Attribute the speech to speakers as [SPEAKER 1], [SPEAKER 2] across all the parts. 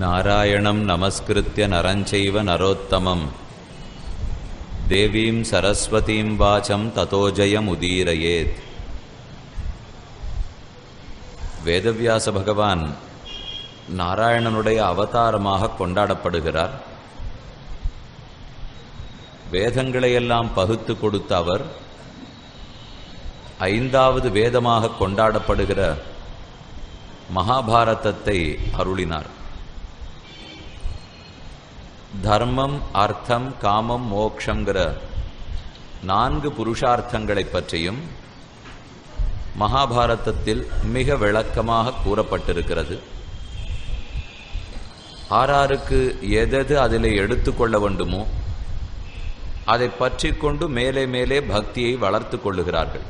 [SPEAKER 1] நாராயணம் நமஸ்கிருத்திய நரஞ்சைவ நரோத்தமம். தேவீம் சரஸ்வதீம் ததோஜயம் ததோஜயமுதீரயேத் வேதவியாச பகவான் நாராயணனுடைய அவதாரமாக கொண்டாடப்படுகிறார். வேதங்களையெல்லாம் பகுத்து கொடுத்த அவர் ஐந்தாவது வேதமாக கொண்டாடப்படுகிற மகாபாரதத்தை அருளினார். தர்மம் அர்த்தம் காமம் மோக்ஷங்கிற நான்கு புருஷார்த்தங்களைப் பற்றியும் மகாபாரதத்தில் மிக விளக்கமாக கூறப்பட்டிருக்கிறது. ஆறாருக்கு எதெது அதில் எடுத்துக்கொள்ள வேண்டுமோ அதை பற்றி கொண்டு மேலே மேலே பக்தியை வளர்த்து கொள்ளுகிறார்கள்.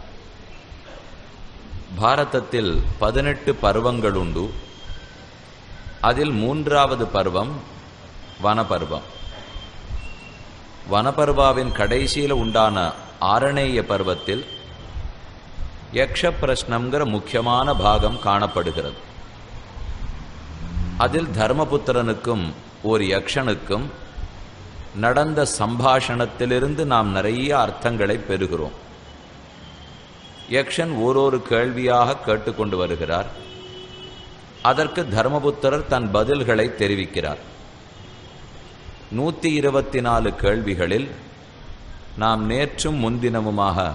[SPEAKER 1] பாரதத்தில் பதினெட்டு பருவங்கள் உண்டு. அதில் மூன்றாவது பருவம் வனபர்வம் வனபர்வாவின் கடைசியில் உண்டான ஆரணேய பருவத்தில் யக்ஷ பிரஷ்னம்ங்கிற முக்கியமான பாகம் காணப்படுகிறது. அதில் தர்மபுத்திரனுக்கும் ஒரு யக்ஷனுக்கும் நடந்த சம்பாஷணத்திலிருந்து நாம் நிறைய அர்த்தங்களை பெறுகிறோம். யக்ஷன் ஓரொரு கேள்வியாக கேட்டுக்கொண்டு வருகிறார். அதற்கு தர்மபுத்திரர் தன் பதில்களை தெரிவிக்கிறார். நூற்றி இருபத்தி நாலு கேள்விகளில் நாம் நேற்றும் முன்தினமுமாக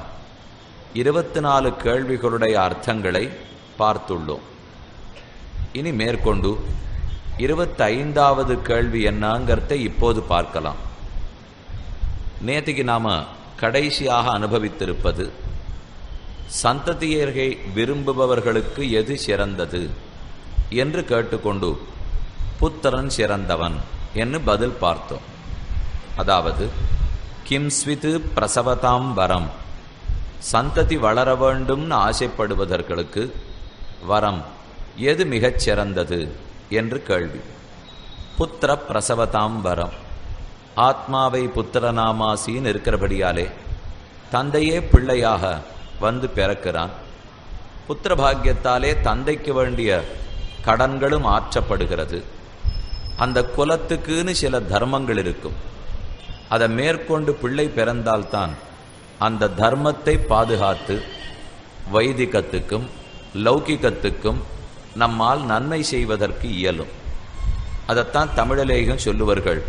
[SPEAKER 1] இருபத்தி நாலு கேள்விகளுடைய அர்த்தங்களை பார்த்துள்ளோம். இனி மேற்கொண்டு இருபத்தி ஐந்தாவது கேள்வி என்னங்கிறத இப்போது பார்க்கலாம். நேற்றுக்கு நாம கடைசியாக அனுபவித்திருப்பது சந்ததியர்கை விரும்புபவர்களுக்கு எது சிறந்தது என்று கேட்டுக்கொண்டு புத்திரன் சிறந்தவன். என்று பதில் பார்த்தோம் அதாவது கிம்ஸ்வித்து பிரசவதாம் வரம் சந்ததி வளர வேண்டும்னு ஆசைப்படுவதற்கு வரம் எது மிகச் சிறந்தது என்று கேள்வி புத்திர பிரசவதாம் வரம் ஆத்மாவை புத்திரநாமாசின்னு இருக்கிறபடியாலே தந்தையே பிள்ளையாக வந்து பிறக்கிறான் புத்திர பாக்கியத்தாலே தந்தைக்கு வேண்டிய கடன்களும் ஆற்றப்படுகிறது அந்த குலத்துக்குன்னு சில தர்மங்கள் இருக்கும். அதை மேற்கொண்டு பிள்ளை பிறந்தால்தான் அந்த தர்மத்தை பாதுகாத்து வைதிகத்துக்கும் லௌகிகத்துக்கும் நம்மால் நன்மை செய்வதற்கு இயலும். அதைத்தான் தமிழலேயும் சொல்லுவர்கள்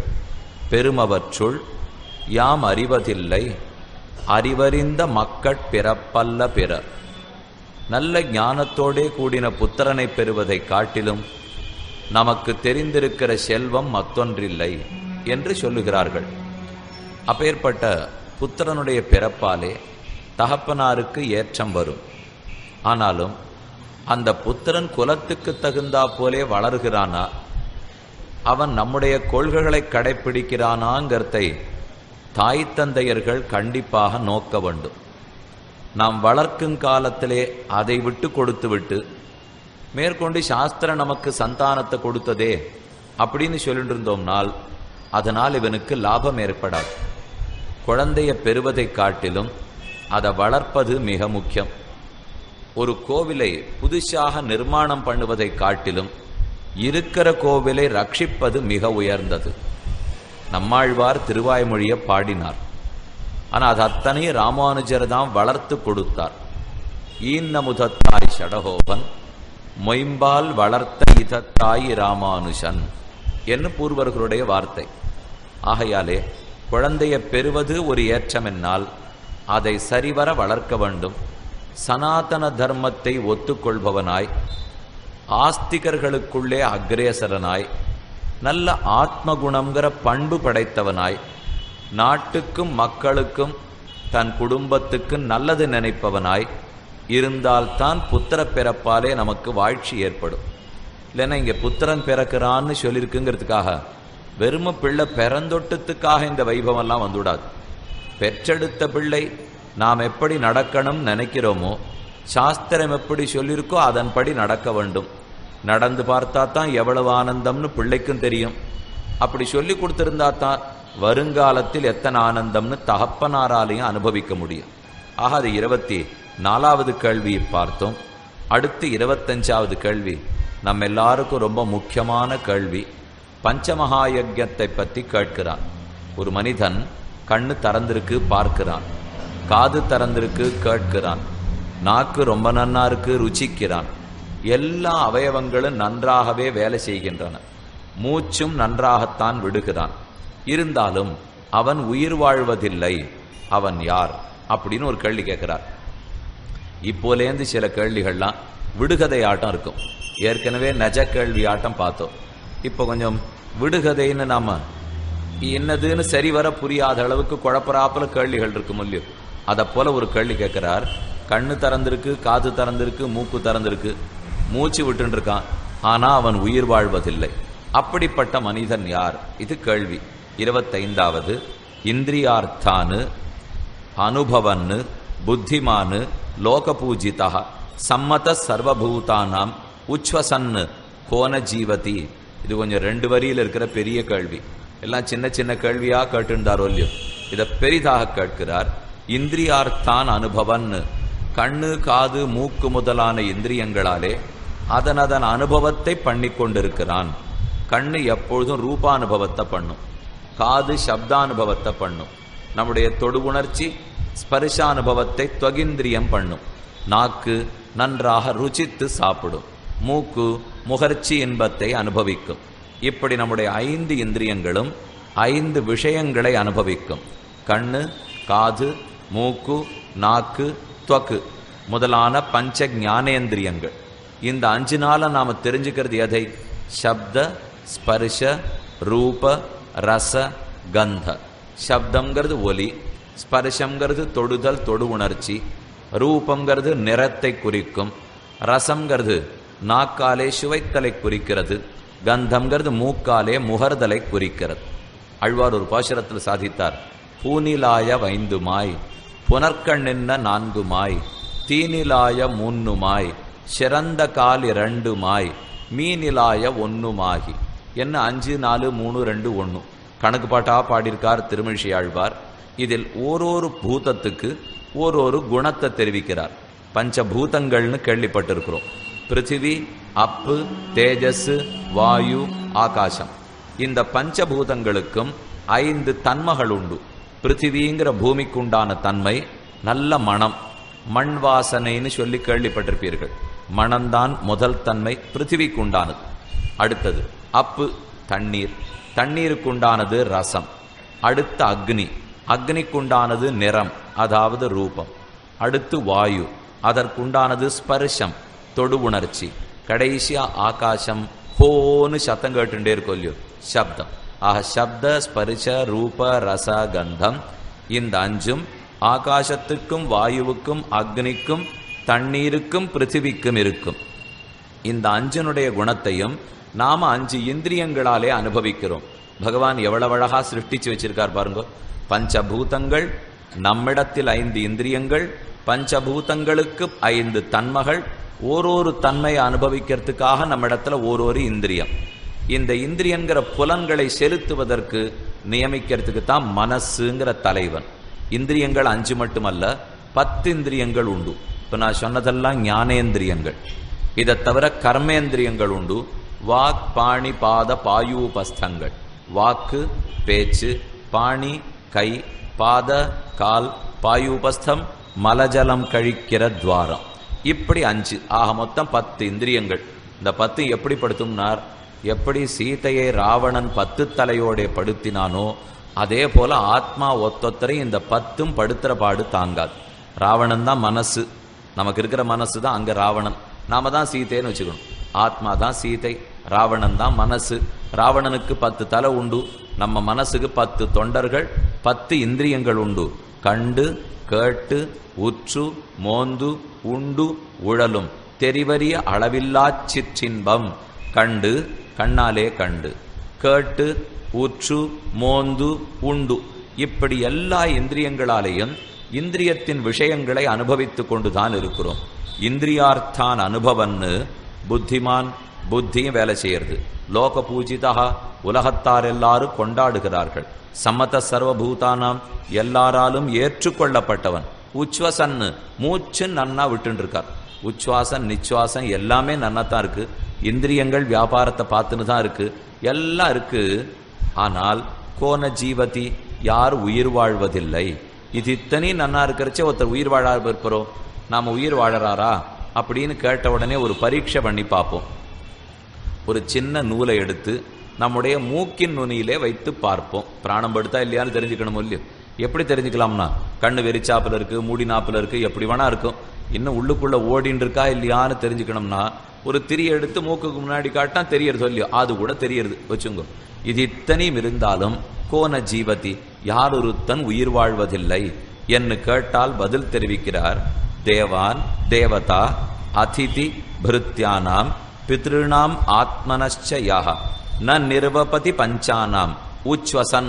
[SPEAKER 1] பெருமவற்றுள் யாம் அறிவதில்லை அறிவறிந்த மக்கட் பிறப்பல்ல பிற நல்ல ஞானத்தோடே கூடின புத்திரனை பெறுவதை காட்டிலும் நமக்கு தெரிந்திருக்கிற செல்வம் மத்தொன்றில்லை என்று சொல்லுகிறார்கள். அப்பேற்பட்ட புத்திரனுடைய பிறப்பாலே தகப்பனாருக்கு ஏற்றம் வரும். ஆனாலும் அந்த புத்திரன் குலத்துக்கு தகுந்தா போலே வளர்கிறானா? அவன் நம்முடைய கொள்கைகளை கடைபிடிக்கிறானாங்கிறதை தாய் தந்தையர்கள் கண்டிப்பாக நோக்க வேண்டும். நாம் வளர்க்கும் காலத்திலே அதை விட்டு கொடுத்துவிட்டு மேற்கொண்டு சாஸ்திரம் நமக்கு சந்தானத்தை கொடுத்ததே அப்படின்னு சொல்லிட்டு இருந்தோம்னால் அதனால் இவனுக்கு லாபம் ஏற்படாது. குழந்தைய பெறுவதை காட்டிலும் அதை வளர்ப்பது மிக முக்கியம். ஒரு கோவிலை புதுசாக நிர்மாணம் பண்ணுவதை காட்டிலும் இருக்கிற கோவிலை ரட்சிப்பது மிக உயர்ந்தது. நம்மாழ்வார் திருவாய்மொழியை பாடினார். ஆனால் அது அத்தனையும் ராமானுஜர் தான் வளர்த்து கொடுத்தார். ஈன்னமுதத்தாய் ஷடகோபன் மொயம்பால் வளர்த்த இதத்தாய் ராமானுஷன் என்று பூர்வர்களுடைய வார்த்தை. ஆகையாலே குழந்தையை பெறுவது ஒரு ஏற்றம் என்னால் அதை சரிவர வளர்க்க வேண்டும். சனாதன தர்மத்தை ஒத்துக்கொள்பவனாய் ஆஸ்திகர்களுக்குள்ளே அக்ரேசரனாய் நல்ல ஆத்மகுணங்கிற பண்பு படைத்தவனாய் நாட்டுக்கும் மக்களுக்கும் தன் குடும்பத்துக்கும் நல்லது நினைப்பவனாய் இருந்தால்தான் புத்திர பிறப்பாலே நமக்கு வாழ்ச்சி ஏற்படும். இல்லைன்னா இங்கே புத்திரன் பிறக்கிறான்னு சொல்லியிருக்குங்கிறதுக்காக வெறும பிள்ளை பிறந்தொட்டத்துக்காக இந்த வைபவம்லாம் வந்துவிடாது. பெற்றெடுத்த பிள்ளை நாம் எப்படி நடக்கணும் நினைக்கிறோமோ சாஸ்திரம் எப்படி சொல்லியிருக்கோ அதன்படி நடக்க வேண்டும். நடந்து பார்த்தா தான் எவ்வளவு ஆனந்தம்னு பிள்ளைக்கும் தெரியும். அப்படி சொல்லி கொடுத்திருந்தா தான் வருங்காலத்தில் எத்தனை ஆனந்தம்னு தகப்பனாராலையும் அனுபவிக்க முடியும். ஆக அது இருபத்தி நாலாவது கேள்வியை பார்த்தோம். அடுத்து இருபத்தஞ்சாவது கேள்வி. நம்ம எல்லாருக்கும் ரொம்ப முக்கியமான கேள்வி. பஞ்சமகாயஜத்தை பற்றி கேட்கிறான் ஒரு மனிதன் கண்ணு திறந்திருக்கு பார்க்கிறான். காது திறந்திருக்கு கேட்கிறான். நாக்கு ரொம்ப நன்னா இருக்கு ருச்சிக்கிறான். எல்லா அவயவங்களும் நன்றாகவே வேலை செய்கின்றன. மூச்சும் நன்றாகத்தான் விடுகிறான். இருந்தாலும் அவன் உயிர் வாழ்வதில்லை. அவன் யார்? அப்படின்னு ஒரு கேள்வி கேட்கிறார். இப்போலேந்து சில கேள்விகள்லாம் விடுகதை ஆட்டம் இருக்கும் ஏற்கனவே நஜ கேள்வி ஆட்டம் பார்த்தோம். இப்போ கொஞ்சம் விடுகதைன்னு நாம என்னதுன்னு சரிவர புரியாத அளவுக்கு குழப்பராப்பில் கேள்விகள் இருக்கும் இல்லையோ? அதை போல ஒரு கேள்வி கேட்கிறார். கண்ணு திறந்திருக்கு காது திறந்திருக்கு மூக்கு திறந்திருக்கு. மூச்சு விட்டுன்னு இருக்கான் ஆனா அவன் உயிர் வாழ்வதில்லை. அப்படிப்பட்ட மனிதன் யார்? இது கேள்வி. இருபத்தைந்தாவது. இந்திரியார்த்தானு அனுபவன்னு புத்திமானு லோகபூஜிதா சம்மத சர்வபூதானாம் உச்வசன்னு கோன ஜீவதி இது கொஞ்சம் ரெண்டு வரியில் இருக்கிற பெரிய கேள்வி. எல்லாம் சின்ன சின்ன கேள்வியாக கேட்டுண்டாரோ இல்லையோ? இதை பெரிதாக கேட்கிறார் இந்திரியார்த்தான் அனுபவன்னு கண்ணு காது மூக்கு முதலான இந்திரியங்களாலே அதன் அதன் அனுபவத்தை பண்ணி கொண்டிருக்கிறான். கண்ணு எப்பொழுதும் ரூபானுபவத்தை பண்ணும். காது சப்தானுபவத்தை பண்ணும். நம்முடைய தொடு உணர்ச்சி ஸ்பரிசானுபவத்தை துவகிந்திரியம் பண்ணும். நாக்கு நன்றாக ருச்சித்து சாப்பிடும். மூக்கு முகர்ச்சி இன்பத்தை அனுபவிக்கும். இப்படி நம்முடைய ஐந்து இந்திரியங்களும் ஐந்து விஷயங்களை அனுபவிக்கும். கண்ணு காது மூக்கு நாக்கு துவக்கு முதலான பஞ்ச ஞானேந்திரியங்கள் இந்த அஞ்சு நாளை நாம் தெரிஞ்சுக்கிறது எதை? சப்த ஸ்பர்ஷ ரூப ரச கந்த. சப்தங்கிறது ஒலி ஸ்பர்ஷங்கிறது தொடுதல் தொடு உணர்ச்சி. ரூபம்ங்கிறது நிறத்தை குறிக்கும். ரசம்ங்கிறது நாக்காலே சுவைத்தலை குறிக்கிறது. கந்தம்ங்கிறது மூக்காலே முகர்தலை குறிக்கிறது. அழ்வார் ஒரு பாசுரத்தில் சாதித்தார் பூனிலாய வைந்துமாய் புனர்கண்ணின்ன நான்குமாய் தீனிலாய மூன்னுமாய் சிறந்த கால் இரண்டுமாய் மீனிலாய ஒன்றுமாகி என்ன? அஞ்சு நாலு மூணு ரெண்டு ஒன்று கணக்கு பாட்டா பாடியிருக்கார் திருமிழிசை ஆழ்வார். இதில் ஓரொரு பூதத்துக்கு ஓரொரு குணத்தை தெரிவிக்கிறார். பஞ்சபூதங்கள்னு கேள்விப்பட்டிருக்கிறோம். பிருத்திவி அப்பு தேஜஸ் வாயு ஆகாசம். இந்த பஞ்சபூதங்களுக்கும் ஐந்து தன்மைகள் உண்டு. பிருத்திவிங்கிற பூமிக்குண்டான தன்மை நல்ல மனம். மண் வாசனைன்னு சொல்லி கேள்விப்பட்டிருப்பீர்கள். மனம்தான் முதல் தன்மை பிருத்திவிக்குண்டானது. அடுத்தது அப்பு தண்ணீர். தண்ணீருக்குண்டானது ரசம். அடுத்த அக்னி. அக்னிக்குண்டானது நிறம் அதாவது ரூபம். அடுத்து வாயு அதற்குண்டானது ஸ்பர்ஷம் தொடு உணர்ச்சி. கடைசியா ஆகாசம் ஹோன்னு சத்தம் கேட்டுட்டே இருக்கும் சப்தம். ஆக சப்த ஸ்பரிச ரூப ரச கந்தம் இந்த அஞ்சும் ஆகாசத்துக்கும் வாயுவுக்கும் அக்னிக்கும் தண்ணீருக்கும் பிருத்திவிக்கும் இருக்கும். இந்த அஞ்சனுடைய குணத்தையும் நாம அஞ்சு இந்திரியங்களாலே அனுபவிக்கிறோம். பகவான் எவ்வளவு அழகா சிருஷ்டிச்சு வச்சிருக்கார் பாருங்க. பஞ்சபூதங்கள் நம்மிடத்தில் ஐந்து இந்திரியங்கள் பஞ்சபூதங்களுக்கு ஐந்து தன்மைகள் ஓரொரு தன்மையை அனுபவிக்கிறதுக்காக நம்மிடத்துல ஓரொரு இந்திரியம். இந்த இந்திரியங்கிற புலன்களை செலுத்துவதற்கு நியமிக்கிறதுக்கு தான் மனசுங்கிற தலைவன். இந்திரியங்கள் அஞ்சு மட்டுமல்ல பத்து இந்திரியங்கள் உண்டு. இப்போ நான் சொன்னதெல்லாம் ஞானேந்திரியங்கள். இதை தவிர கர்மேந்திரியங்கள் உண்டு. வாக் பாணி பாத பாயூபஸ்தங்கள் வாக்கு பேச்சு பாணி கை பாத கால் பாயுபஸ்தம் மலஜலம் கழிக்கிற துவாரம். இப்படி அஞ்சு. ஆக மொத்தம் பத்து இந்திரியங்கள். இந்த பத்து எப்படி படுத்தும்னார்? எப்படி சீதையை ராவணன் பத்து தலையோடே படுத்தினானோ அதே போல ஆத்மா ஒத்தொத்தரை இந்த பத்தும் படுத்துற பாடு தாங்காது. ராவணன் தான் மனசு. நமக்கு இருக்கிற மனசு தான் அங்கே ராவணன். நாம தான் சீதைன்னு வச்சுக்கணும். ஆத்மா தான் சீதை ராவணன் தான் மனசு. ராவணனுக்கு பத்து தலை உண்டு. நம்ம மனசுக்கு பத்து தொண்டர்கள் பத்து இந்திரியங்கள் உண்டு. கண்டு கேட்டு உற்று மோந்து உண்டு உழலும். தெரிவறிய அளவில்லா சிற்றின்பம். கண்டு கண்ணாலே கண்டு. கேட்டு உற்று மோந்து உண்டு. இப்படி எல்லா இந்திரியங்களாலேயும் இந்திரியத்தின் விஷயங்களை அனுபவித்துக் கொண்டுதான் இருக்கிறோம். இந்திரியார்த்தான் அனுபவன்னு புத்திமான் புத்தியும் வேலை செய்யறது. லோக பூஜிதா உலகத்தார் எல்லாரும் கொண்டாடுகிறார்கள். சமத சர்வபூதானாம் எல்லாராலும் ஏற்றுக்கொள்ளப்பட்டவன். உச்வசன்னு மூச்சு நன்னா விட்டுன்னு இருக்கார் உச்சுவாசம் நிச்சுவாசம் எல்லாமே நன்னா தான் இருக்கு. இந்திரியங்கள் வியாபாரத்தை பார்த்துன்னு தான் இருக்கு. எல்லாம் இருக்கு. ஆனால் கோன ஜீவதி யார் உயிர் வாழ்வதில்லை. இது இத்தனையும் நன்னா இருக்கிறச்சே ஒருத்தர் உயிர் வாழா இருக்கிறோம் நாம உயிர் வாழறாரா? அப்படின்னு கேட்ட உடனே ஒரு பரீட்சை பண்ணி பார்ப்போம். ஒரு சின்ன நூலை எடுத்து நம்முடைய மூக்கின் நுனியிலே வைத்து பார்ப்போம். பிராணம் படுத்தா இல்லையான்னு தெரிஞ்சுக்கணும் இல்லையோ? எப்படி தெரிஞ்சுக்கலாம்னா? கண்ணு வெறிச்சாப்புல இருக்கு மூடினாப்புல இருக்கு எப்படி வேணா இருக்கும். இன்னும் உள்ளுக்குள்ள ஓடின்னு இருக்கா இல்லையான்னு தெரிஞ்சுக்கணும்னா ஒரு திரி எடுத்து மூக்குக்கு முன்னாடி காட்டினா தெரியறது இல்லையோ? அது கூட தெரியறது. வச்சுங்க. இது இத்தனையும் இருந்தாலும் கோன ஜீவதி யாரொருத்தன் உயிர் வாழ்வதில்லை என்று கேட்டால் பதில் தெரிவிக்கிறார். தேவான் தேவதா அதிதி பிருத்தியானாம் பித்ருணாம் ஆத்மனశ్చ யஹ ந நிர்வபதி பஞ்சானாம் உச்வசன்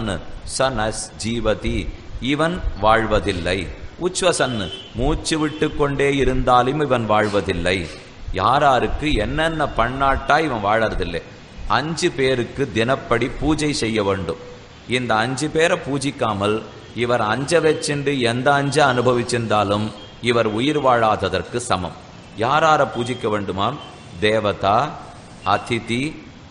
[SPEAKER 1] ச நஸ் ஜீவதி இவன் வாழ்வதில்லை। உச்வசன் மூச்சு விட்டு கொண்டே இருந்தாலும் இவன் வாழ்வதில்லை। யாராருக்கு என்னென்ன பண்ணாட்டா இவன் வாழறதில்லை। அஞ்சு பேருக்கு தினப்படி பூஜை செய்ய வேண்டும்। இந்த அஞ்சு பேரை பூஜிக்காமல் இவர் அஞ்ச வச்சுண்டு எந்த அஞ்ச அனுபவிச்சிருந்தாலும் இவர் உயிர் வாழாததற்கு சமம். யாரார பூஜிக்க வேண்டுமாம்? தேவதா அதிதி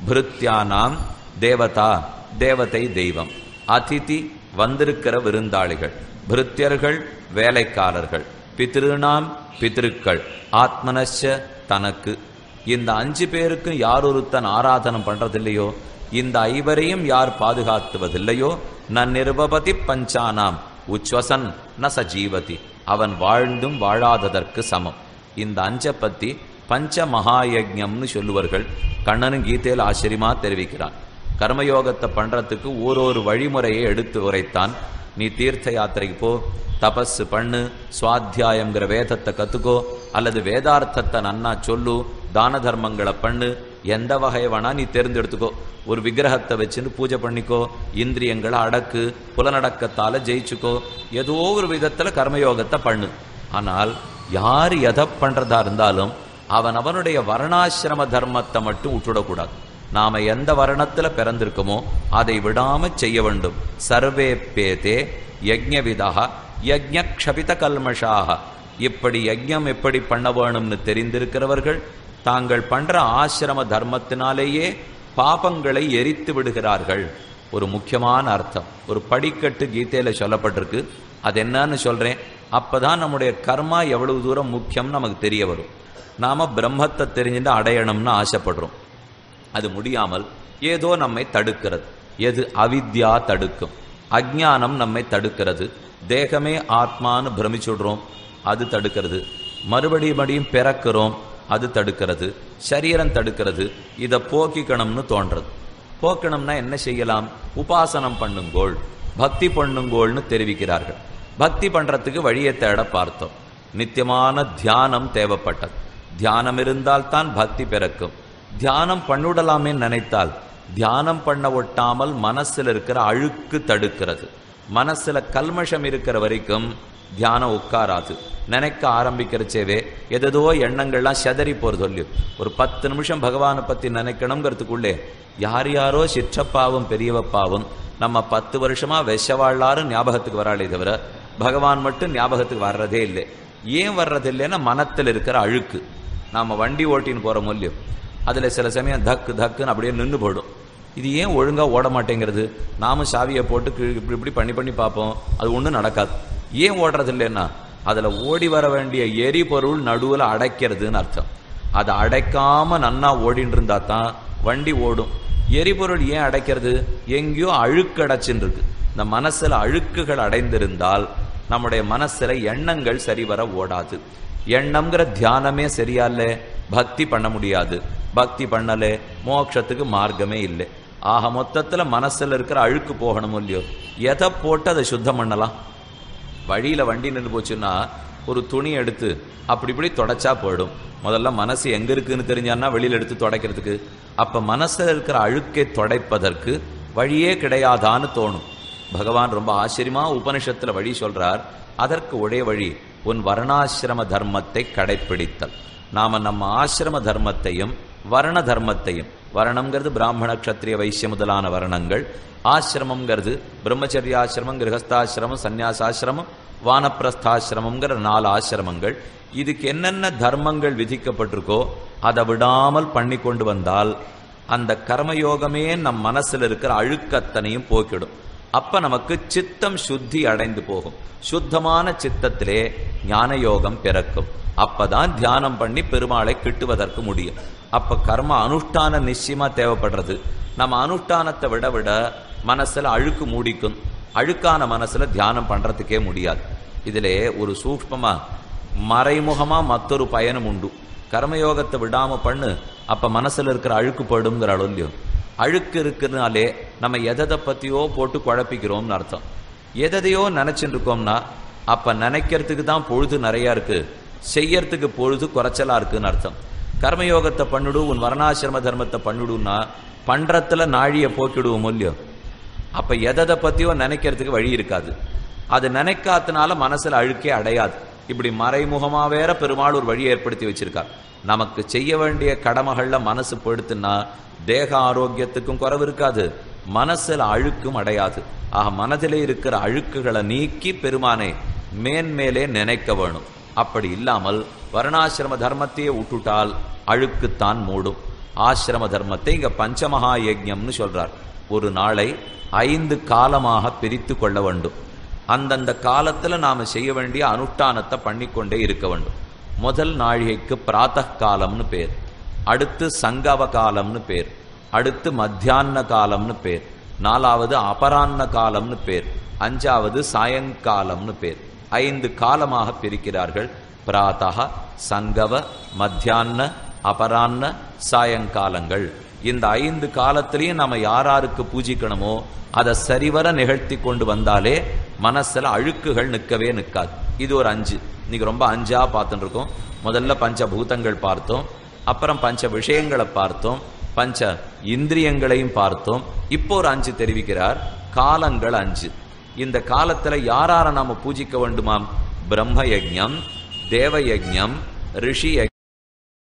[SPEAKER 1] பிருத்தியானாம் தேவதா தேவதை தெய்வம். அதிதி வந்திருக்கிற விருந்தாளிகள். பிருத்தியர்கள் வேலைக்காரர்கள். பித்ருநாம் பித்ருக்கள் ஆத்மனஷ தனக்கு. இந்த அஞ்சு பேருக்கும் யார் ஒருத்தன் ஆராதனம் பண்றதில்லையோ? இந்த ஐவரையும் யார் பாதுகாத்துவதில்லையோ? ந நிர்வபதி பஞ்சானாம். உச்வசன் ந சஜீவதி அவன் வாழ்ந்தும் வாழாததற்கு சமம். இந்த அஞ்ச பத்தி பஞ்ச மகாயஜம்னு சொல்லுவார்கள் கண்ணனும் கீதையில் ஆச்சரியமா தெரிவிக்கிறான். கர்மயோகத்தை பண்றதுக்கு ஓரொரு வழிமுறையை எடுத்து உரைத்தான். நீ தீர்த்த யாத்திரைக்கு போ தபஸ் பண்ணு சுவாத்தியாயங்கிற வேதத்தை கத்துக்கோ அல்லது வேதார்த்தத்தை நன்னா சொல்லு தான தர்மங்களை பண்ணு எந்த வகை வேணா நீ தேர்ந்தெடுத்துக்கோ. ஒரு விக்கிரகத்தை வச்சுன்னு பூஜை பண்ணிக்கோ இந்திரியங்களை அடக்கு புலனடக்கத்தால ஜெயிச்சுக்கோ ஏதோ ஒரு விதத்துல கர்மயோகத்தை பண்ணு. ஆனால் யார் எதை பண்றதா இருந்தாலும் அவன் அவனுடைய வர்ணாசிரம தர்மத்தை மட்டும் விட்டுடக்கூடாது. நாம எந்த வர்ணத்துல பிறந்திருக்கோமோ அதை விடாம செய்ய வேண்டும். சர்வே பேதே யஜ்ஞவிதா யஜ்ஞ க்ஷபித கல்மஷாக இப்படி யஜ்யம் எப்படி பண்ண வேணும்னு தெரிந்திருக்கிறவர்கள் தாங்கள் பண்ற ஆசிரம தர்மத்தினாலேயே பாபங்களை எரித்து விடுகிறார்கள். ஒரு முக்கியமான அர்த்தம். ஒரு படிக்கட்டு கீதையில சொல்லப்பட்டிருக்கு. அது என்னன்னு சொல்றேன். அப்பதான் நம்முடைய கர்மா எவ்வளவு தூரம் முக்கியம் நமக்கு தெரிய வரும். நாம பிரம்மத்தை தெரிஞ்சுட்டு அடையணும்னு ஆசைப்படுறோம். அது முடியாமல் ஏதோ நம்மை தடுக்கிறது. எது அவித்யா தடுக்கும். அஜானம் நம்மை தடுக்கிறது. தேகமே ஆத்மான்னு பிரமிச்சுடுறோம். அது தடுக்கிறது. மறுபடியும் மறுபடியும் பிறக்கிறோம். அது தடுக்கிறது. சரீரம் தடுக்கிறது. இதை போக்கிக்கணும்னு தோன்றது. போக்கணும்னா என்ன செய்யலாம்? உபாசனம் பண்ணுங்கோள் பக்தி பண்ணுங்கோள்னு தெரிவிக்கிறார்கள். பக்தி பண்றதுக்கு வழியை தேட பார்த்தோம். நித்தியமான தியானம் தேவைப்பட்டது. தியானம் இருந்தால் தான் பக்தி பிறக்கும். தியானம் பண்ணுடலாமே நினைத்தால் தியானம் பண்ண ஒட்டாமல் மனசுல இருக்கிற அழுக்கு தடுக்கிறது. மனசுல கல்மஷம் இருக்கிற வரைக்கும் தியானம் உட்காராது. நினைக்க ஆரம்பிக்கிறச்சேவே எதோ எண்ணங்கள்லாம் செதறி போறது சொல்லி. ஒரு பத்து நிமிஷம் பகவானை பற்றி நினைக்கணுங்கிறதுக்குள்ளே யார் யாரோ சிற்றப்பாவும் பெரியவப்பாவும் நம்ம பத்து வருஷமா விஷவாழ்லாரும் ஞாபகத்துக்கு வராளே தவிர பகவான் மட்டும் ஞாபகத்துக்கு வர்றதே இல்லை. ஏன் வர்றதில்லைன்னா மனத்தில் இருக்கிற அழுக்கு. நாம் வண்டி ஓட்டின்னு போகிற மூலியம். அதில் சில சமயம் தக்கு தக்குன்னு அப்படியே நின்று போயிடும். இது ஏன் ஒழுங்காக ஓட மாட்டேங்கிறது? நாமும் சாவியை போட்டு கீழ் இப்படி இப்படி பண்ணி பண்ணி பார்ப்போம். அது ஒன்றும் நடக்காது. ஏன் ஓடுறது இல்லைன்னா அதில் ஓடி வர வேண்டிய எரிபொருள் நடுவில் அடைக்கிறதுன்னு அர்த்தம். அதை அடைக்காமல் நன்னா ஓடின்னு இருந்தா தான் வண்டி ஓடும். எரிபொருள் ஏன் அடைக்கிறது? எங்கேயோ அழுக்கு அடைச்சின்னு இருக்கு இந்த மனசில் அழுக்குகள் அடைந்திருந்தால் நம்முடைய மனசில் எண்ணங்கள் சரிவர ஓடாது. எண்ணம்ங்கிற தியானமே சரியால்ல பக்தி பண்ண முடியாது. பக்தி பண்ணலே மோட்சத்துக்கு மார்க்கமே இல்லை. ஆக மொத்தத்தில் மனசுல இருக்கிற அழுக்கு போகணும் இல்லையோ? எதை போட்டு அதை சுத்தம் பண்ணலாம்? வழியில வண்டி நின்று போச்சுன்னா ஒரு துணி எடுத்து அப்படி இப்படி தொடச்சா போயிடும். முதல்ல மனசு எங்கே இருக்குதுன்னு தெரிஞ்சான்னா வெளியில் எடுத்து துடைக்கிறதுக்கு. அப்போ மனசுல இருக்கிற அழுக்கை துடைப்பதற்கு வழியே கிடையாதான்னு தோணும். பகவான் ரொம்ப ஆச்சரியமா உபனிஷத்தில் வழி சொல்கிறார் அதற்கு ஒரே வழி உன் வர்ணாசிரம தர்மத்தை கடைப்பிடித்தல். நாம நம்ம ஆசிரம தர்மத்தையும் வர்ண தர்மத்தையும் வர்ணம்ங்கிறது பிராமண க்ஷத்ரிய வைசிய முதலான வர்ணங்கள் ஆசிரமம்ங்கிறது பிரம்மச்சரியாசிரமம் கிரகஸ்தாசிரமம் சந்நியாசாசிரமம் வானப்பிரஸ்தாசிரமம்ங்கிற நாலு ஆசிரமங்கள். இதுக்கு என்னென்ன தர்மங்கள் விதிக்கப்பட்டிருக்கோ அதை விடாமல் பண்ணி கொண்டு வந்தால் அந்த கர்மயோகமே நம் மனசில் இருக்கிற அழுக்கத்தனையும் போக்கிடும். அப்ப நமக்கு சித்தம் சுத்தி அடைந்து போகும். சுத்தமான சித்தத்திலே ஞான யோகம் பிறக்கும். அப்பதான் தியானம் பண்ணி பெருமாளை கிட்டுவதற்கு முடியும். அப்ப கர்ம அனுஷ்டான நிச்சயமா தேவைப்படுறது. நம்ம அனுஷ்டானத்தை விட விட மனசுல அழுக்கு மூடிக்கும். அழுக்கான மனசுல தியானம் பண்றதுக்கே முடியாது. இதிலே ஒரு சூக்ஷ்மமா மறைமுகமா மற்றொரு பயனும் உண்டு. கர்மயோகத்தை விடாம பண்ணு அப்ப மனசுல இருக்கிற அழுக்கு படுங்கிற இல்லையோ அழுக்கு இருக்குனாலே நம்ம எதை பற்றியோ போட்டு குழப்பிக்கிறோம்னு அர்த்தம். எதையோ நினச்சிட்டு இருக்கோம்னா அப்போ நினைக்கிறதுக்கு தான் பொழுது நிறையா இருக்குது செய்யறதுக்கு பொழுது குறைச்சலாக இருக்குன்னு அர்த்தம். கர்மயோகத்தை பண்ணிடு உன் வர்ணாசிரம தர்மத்தை பண்ணிடுன்னா பண்ணுறத்துல நாழியை போக்கிடுவோம் இல்லையோ? அப்போ எதை பற்றியோ நினைக்கிறதுக்கு வழி இருக்காது. அது நினைக்காதனால மனசில் அழுக்கே அடையாது. இப்படி மறைமுகமா வேற பெருமாள் ஒரு வழி ஏற்படுத்தி வச்சிருக்கார். நமக்கு செய்ய வேண்டிய கடமைகள்ல மனசு படுத்துனா தேக ஆரோக்கியத்துக்கும் குறைவு இருக்காது. மனசுல அழுக்கும் அடையாது. ஆக மனதிலே இருக்கிற அழுக்குகளை நீக்கி பெருமானை மேன்மேலே நினைக்க வேணும். அப்படி இல்லாமல் வர்ணாசிரம தர்மத்தையே விட்டுட்டால் அழுக்குத்தான் மூடும். ஆசிரம தர்மத்தை இங்க பஞ்சமகா யஜ்யம்னு சொல்றார். ஒரு நாளை ஐந்து காலமாக பிரித்து கொள்ள வேண்டும். அந்தந்த காலத்தில் நாம செய்ய வேண்டிய அனுஷ்டானத்தை பண்ணிக்கொண்டே இருக்க வேண்டும். முதல் நாழிகைக்கு பிராத்த காலம்னு பேர். அடுத்து சங்கவ காலம்னு பேர். அடுத்து மத்தியான காலம்னு பேர். நாலாவது அபரான்ன காலம்னு பேர். அஞ்சாவது சாயங்காலம்னு பேர். ஐந்து காலமாக பிரிக்கிறார்கள். பிராத்தக சங்கவ மத்தியான அபரான்ன சாயங்காலங்கள். இந்த ஐந்து காலத்திலையும் நம்ம யாராருக்கு பூஜிக்கணுமோ அதை சரிவர நிகழ்த்தி கொண்டு வந்தாலே மனசுல அழுக்குகள் நிற்கவே நிற்காது இது ஒரு அஞ்சு. இன்னைக்கு ரொம்ப அஞ்சா பார்த்துட்டு இருக்கோம் முதல்ல பஞ்ச பூதங்கள் பார்த்தோம். அப்புறம் பஞ்ச விஷயங்களை பார்த்தோம். பஞ்ச இந்திரியங்களையும் பார்த்தோம். இப்போ ஒரு அஞ்சு தெரிவிக்கிறார். காலங்கள் அஞ்சு. இந்த காலத்துல யாரார நாம பூஜிக்க வேண்டுமாம்? பிரம்ம யஜ்ஞம் தேவ ரிஷி யஜ்ஞம்